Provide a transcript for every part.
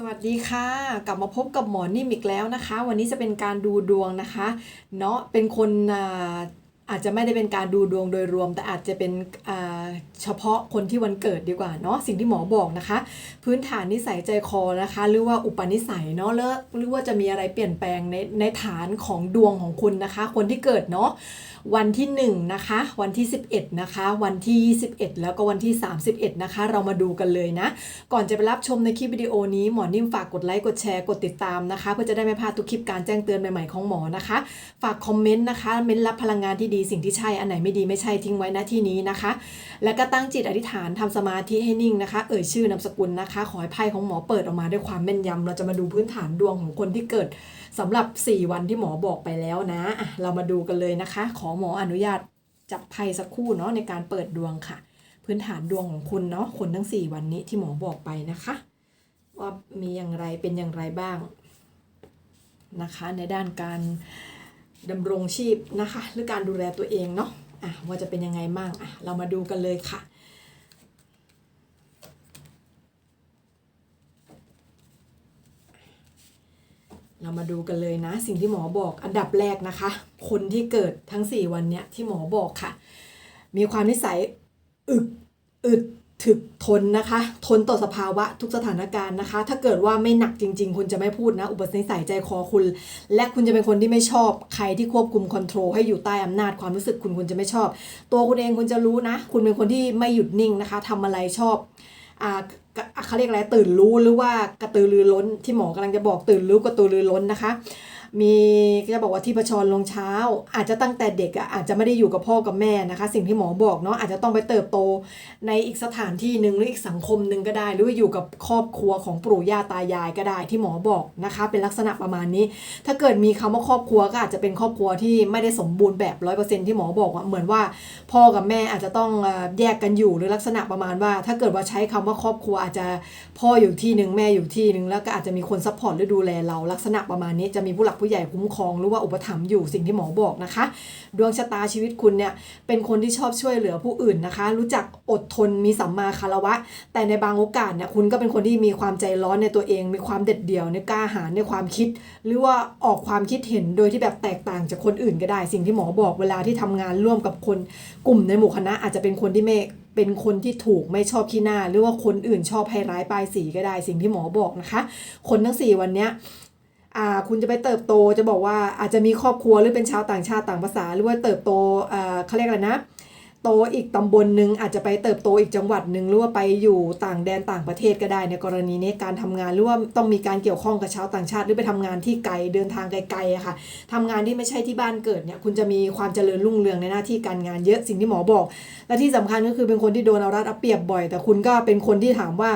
สวัสดีค่ะ กลับมาพบกับหมอนิ่มอีกแล้วนะคะ วันนี้จะเป็นการดูดวงนะคะ เนาะเป็นคน อาจจะไม่ได้เป็นการดูดวงโดยรวม แต่อาจจะเป็นอ่าเฉพาะคนที่วันเกิดดีกว่าเนาะสิ่งที่หมอบอกนะคะ พื้นฐานนิสัยใจคอนะคะ หรือว่าอุปนิสัยเนาะแล้วหรือว่าจะมีอะไรเปลี่ยนแปลงในในฐานของดวงของคุณนะคะ คนที่เกิดเนาะวันที่1นะคะวันที่ 11นะคะวันที่ 21 แล้วก็วันที่ 31นะคะเรามาดูกันเลยนะ ก่อนจะไปรับชมในคลิปวิดีโอนี้หมอนิ่มฝากกดไลค์กดแชร์กดติดตามนะคะ เพื่อจะได้ไม่พลาดทุกคลิปการแจ้งเตือนใหม่ๆของหมอนะคะ ฝากคอมเมนต์นะคะเม้นรับพลังงานที่ดีสิ่งที่ใช่อันไหนไม่ดีไม่ใช่ทิ้งไว้ณที่นี้นะคะ แล้วก็ตั้งจิตอธิษฐานทำสมาธิให้นิ่งนะคะ เอ่ยชื่อนามสกุลนะคะ ขอให้ไพ่ของหมอเปิดออกมาด้วยความแม่นยำเราจะมาดูพื้นฐานดวงของคนที่เกิดสำหรับ 4 วันที่หมอบอกไปแล้วนะะเรามาดูกันเลยนะคะ ขอหมออนุญาตจับไพ่สักครู่เนาะในการเปิดดวงค่ะ พื้นฐานดวงของคุณเนาะคนทั้ง 4 วันนี้ที่หมอบอกไปนะคะ ว่ามีอย่างไรเป็นอย่างไรบ้างนะคะ ในด้านการ ดำรงชีพนะคะ หรือการดูแลตัวเองเนาะอะว่าจะเป็นยังไงบ้างอะเรามาดูกันเลยค่ะ เรามาดูกันเลยนะ สิ่งที่หมอบอกอันดับแรกนะคะ คนที่เกิดทั้ง 4 วันเนี้ยที่หมอบอกค่ะ มีความนิสัยอึดอึด ถึกทนนะคะ ทนต่อสภาวะทุกสถานการณ์นะคะ ถ้าเกิดว่าไม่หนักจริง ๆ คุณจะไม่พูดนะ อุปนิสัยใจคอคุณ และคุณจะเป็นคนที่ไม่ชอบ ใครที่ควบคุมคอนโทรลให้อยู่ใต้อำนาจความรู้สึกคุณคุณจะไม่ชอบ ตัวคุณเองคุณจะรู้นะ คุณเป็นคนที่ไม่หยุดนิ่งนะคะทำอะไรชอบอ่าเขาเรียกอะไรตื่นรู้หรือว่ากระตือรือร้นที่หมอกำลังจะบอกตื่นรู้กระตือรือร้นนะคะ มีจะบอกว่าที่ประชรลงเช้า อาจจะตั้งแต่เด็กอะอาจจะไม่ได้อยู่กับพ่อกับแม่นะคะ สิ่งที่หมอบอกเนาะอาจจะต้องไปเติบโตในอีกสถานที่หนึ่งหรืออีกสังคมหนึ่งก็ได้ หรือว่าอยู่กับครอบครัวของปู่ย่าตายายก็ได้ที่หมอบอกนะคะ เป็นลักษณะประมาณนี้ ถ้าเกิดมีคำว่าครอบครัวก็อาจจะเป็นครอบครัวที่ไม่ได้สมบูรณ์แบบร้อยเปอร์เซ็นที่หมอบอกว่าเหมือนว่าพ่อกับแม่อาจจะต้องแยกกันอยู่หรือลักษณะประมาณว่า ถ้าเกิดว่าใช้คำว่าครอบครัวอาจจะพ่ออยู่ที่หนึ่งแม่อยู่ที่หนึ่งแล้วก็อาจจะมีคนซัพพอร์ตหรือดูแลเราลักษณะประมาณนี้จะมีผู้หลักผู้ใหญ่คุ้มครองหรือว่าอุปถัมภ์อยู่สิ่งที่หมอบอกนะคะ ดวงชะตาชีวิตคุณเนี่ยเป็นคนที่ชอบช่วยเหลือผู้อื่นนะคะ รู้จักอดทนมีสัมมาคารวะ แต่ในบางโอกาสเนี่ยคุณก็เป็นคนที่มีความใจร้อนในตัวเอง มีความเด็ดเดี่ยวในกล้าหาญในความคิด หรือว่าออกความคิดเห็นโดยที่แบบแตกต่างจากคนอื่นก็ได้ สิ่งที่หมอบอกเวลาที่ทำงานร่วมกับคนกลุ่มในหมู่คณะอาจจะเป็นคนที่ไม่เป็นคนที่ถูกไม่ชอบขี้หน้า หรือว่าคนอื่นชอบให้ร้ายป้ายสีก็ได้สิ่งที่หมอบอกนะคะ คนทั้งสี่วันเนี้ย คุณจะไปเติบโตจะบอกว่าอาจจะมีครอบครัวหรือเป็นชาวต่างชาติต่างภาษา หรือว่าเติบโตอ่าเขาเรียกอะไรนะ โตอีกตำบลหนึ่งอาจจะไปเติบโตอีกจังหวัดหนึ่งหรือว่าไปอยู่ต่างแดนต่างประเทศก็ได้ในกรณีนี้การทำงานหรือว่าต้องมีการเกี่ยวข้องกับชาวต่างชาติ หรือไปทำงานที่ไกลเดินทางไกลๆอะค่ะทำงานที่ไม่ใช่ที่บ้านเกิดเนี่ยคุณจะมีความเจริญรุ่งเรืองในหน้าที่การงานเยอะสิ่งที่หมอบอก และที่สำคัญก็คือเป็นคนที่โดนเอารัดเอาเปรียบบ่อย แต่คุณก็เป็นคนที่ถามว่า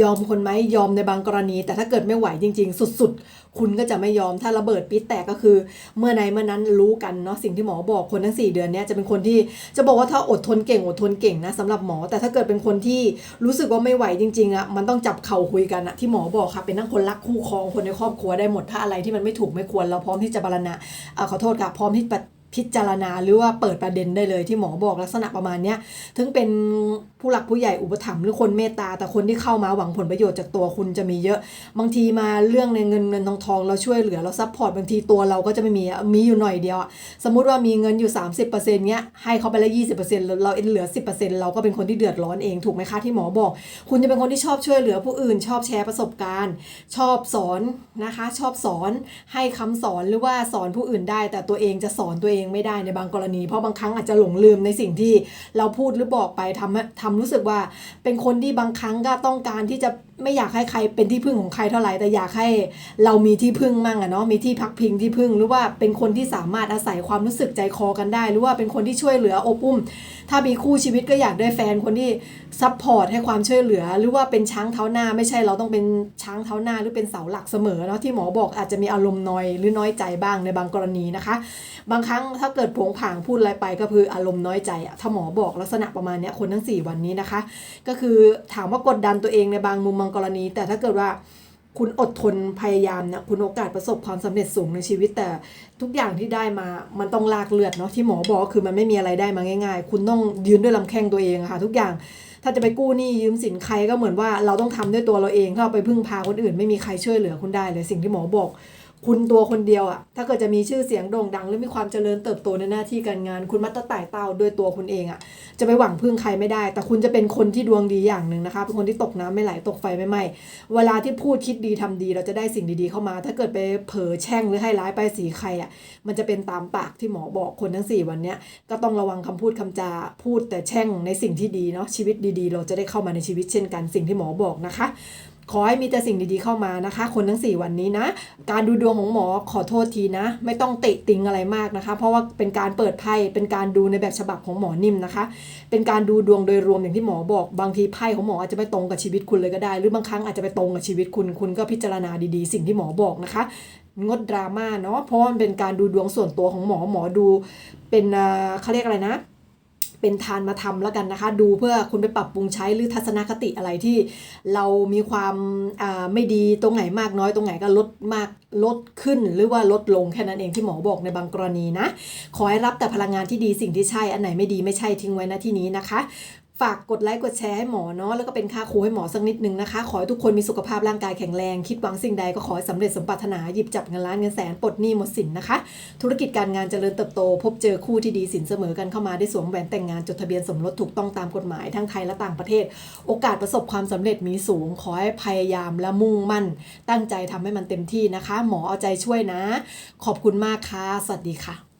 ยอมคนไหมยอมในบางกรณี แต่ถ้าเกิดไม่ไหวจริง ๆ สุด ๆ คุณก็จะไม่ยอมถ้าระเบิดปิดแตกก็คือ เมื่อไนเมื่อนั้นรู้กันเนาะสิ่งที่หมอบอกคนทั้ง 4 เดือนเนี้ยจะเป็นคนที่จะบอกว่าถ้าอดทนเก่งอดทนเก่งนะสำหรับหมอ แต่ถ้าเกิดเป็นคนที่รู้สึกว่าไม่ไหวจริงๆอะมันต้องจับเข่าคุยกันอะที่หมอบอกค่ะเป็นทั้งคนรักคู่ครองคนในครอบครัวได้หมดถ้าอะไรที่มันไม่ถูกไม่ควรเราพร้อมที่จะบารณะขอโทษค่ะพร้อมที่จะ พิจารณาหรือว่าเปิดประเด็นได้เลยที่หมอบอกลักษณะประมาณนี้ถึงเป็นผู้หลักผู้ใหญ่อุปถัมภ์หรือคนเมตตา แต่คนที่เข้ามาหวังผลประโยชน์จากตัวคุณจะมีเยอะ บางทีมาเรื่องในเงินเงินทองทองเราช่วยเหลือเราซัพพอร์ตบางทีตัวเราก็จะไม่มีมีอยู่หน่อยเดียวอะสมมุติว่ามีเงินอยู่ 30%เงี้ยให้เขาไปละ20%เราเราเอ็นเหลือ10%เปอร์เซ็นเราก็เป็นคนที่เดือดร้อนเองถูกไหมคะที่หมอบอก คุณจะเป็นคนที่ชอบช่วยเหลือผู้อื่น ชอบแชร์ประสบการณ์ ชอบสอนนะคะ ชอบสอนให้คำสอนหรือว่าสอนผู้อื่นได้ แต่ตัวเองจะสอนตัวเองไม่ได้ในบางกรณี เพราะบางครั้งอาจจะหลงลืมในสิ่งที่เราพูดหรือบอกไปทำทำรู้สึกว่าเป็นคนที่บางครั้งก็ต้องการที่จะ ไม่อยากให้ใครเป็นที่พึ่งของใครเท่าไหร่แต่อยากให้เรามีที่พึ่งมั่งอะเนาะมีที่พักพิงที่พึ่งหรือว่าเป็นคนที่สามารถอาศัยความรู้สึกใจคอกันได้ หรือว่าเป็นคนที่ช่วยเหลืออบอุ้ม ถ้ามีคู่ชีวิตก็อยากได้แฟนคนที่ซัพพอร์ตให้ความช่วยเหลือ หรือว่าเป็นช้างเท้าหน้า ไม่ใช่เราต้องเป็นช้างเท้าหน้าหรือเป็นเสาหลักเสมอเนาะที่หมอบอกอาจจะมีอารมณ์น้อยหรือน้อยใจบ้างในบางกรณีนะคะ บางครั้งถ้าเกิดผงผางพูดอะไรไปก็คืออารมณ์น้อยใจอะถ้าหมอบอกลักษณะประมาณเนี้ยคนทั้ง 4 วันนี้นะคะ ก็คือถามว่ากดดันตัวเองในบางมุมบางกรณี แต่ถ้าเกิดว่าคุณอดทนพยายามเนี่ยคุณโอกาสประสบความสำเร็จสูงในชีวิต แต่ทุกอย่างที่ได้มามันต้องลากเลือดเนาะที่หมอบอกคือมันไม่มีอะไรได้มาง่าย ๆ คุณต้องยืนด้วยลำแข้งตัวเองค่ะ ทุกอย่างถ้าจะไปกู้หนี้ยืมสินใครก็เหมือนว่าเราต้องทำด้วยตัวเราเองถ้าไปพึ่งพาคนอื่น ไม่มีใครช่วยเหลือคุณได้เลยสิ่งที่หมอบอก คุณตัวคนเดียวอะถ้าเกิดจะมีชื่อเสียงโด่งดัง หรือมีความเจริญเติบโตในหน้าที่การงาน คุณมัตตไต่เต้าด้วยตัวคุณเองอะจะไปหวังพึ่งใครไม่ได้ แต่คุณจะเป็นคนที่ดวงดีอย่างหนึ่งนะคะ เป็นคนที่ตกน้ำไม่ไหลตกไฟไม่ไหม้เวลาที่พูดคิดดีทำดี เราจะได้สิ่งดีๆเข้ามา ถ้าเกิดไปเผลอแช่งหรือให้ร้ายไปสีใครอะมันจะเป็นตามปากที่หมอบอกคนทั้ง 4 วันเนี้ยก็ต้องระวังคำพูดคำจาพูดแต่แช่งในสิ่งที่ดีเนาะชีวิตดีๆ เราจะได้เข้ามาในชีวิตเช่นกันสิ่งที่หมอบอกนะคะ ขอให้มีแต่สิ่งดีๆเข้ามานะคะ คนทั้ง 4 วันนี้นะ การดูดวงของหมอขอโทษทีนะ ไม่ต้องเติติงอะไรมากนะคะ เพราะว่าเป็นการเปิดไพ่เป็นการดูในแบบฉบับของหมอนิ่มนะคะ เป็นการดูดวงโดยรวมอย่างที่หมอบอก บางทีไพ่ของหมออาจจะไม่ตรงกับชีวิตคุณเลยก็ได้ หรือบางครั้งอาจจะไปตรงกับชีวิตคุณคุณก็พิจารณาดีๆ สิ่งที่หมอบอกนะคะ งดดราม่าเนาะเพราะว่ามันเป็นการดูดวงส่วนตัวของหมอหมอดู เป็นอ่าเขาเรียกอะไรนะ เป็นทานมาทำแล้วกันนะคะ ดูเพื่อคุณไปปรับปรุงใช้หรือทัศนคติอะไรที่เรามีความอ่าไม่ดีตรงไหนมากน้อยตรงไหนก็ลดมากลดขึ้นหรือว่าลดลงแค่นั้นเองที่หมอบอกในบางกรณีนะ ขอให้รับแต่พลังงานที่ดีสิ่งที่ใช่อันไหนไม่ดีไม่ใช่ทิ้งไว้นะที่นี้นะคะ ฝากกดไลค์กดแชร์ให้หมอเนาะแล้วก็เป็นค่าครูให้หมอสักนิดนึงนะคะ ขอให้ทุกคนมีสุขภาพร่างกายแข็งแรง คิดหวังสิ่งใดก็ขอให้สำเร็จสมปรารถนาหยิบจับเงินล้านเงินแสนปลดหนี้หมดสินนะคะ ธุรกิจการงานเจริญเติบโต พบเจอคู่ที่ดีสินเสมอกันเข้ามาได้สวมแหวนแต่งงานจดทะเบียนสมรสถูกต้องตามกฎหมายทั้งไทยและต่างประเทศ โอกาสประสบความสำเร็จมีสูง ขอให้พยายามและมุ่งมั่น ตั้งใจทำให้มันเต็มที่นะคะ หมอเอาใจช่วยนะ ขอบคุณมากค่ะสวัสดีค่ะ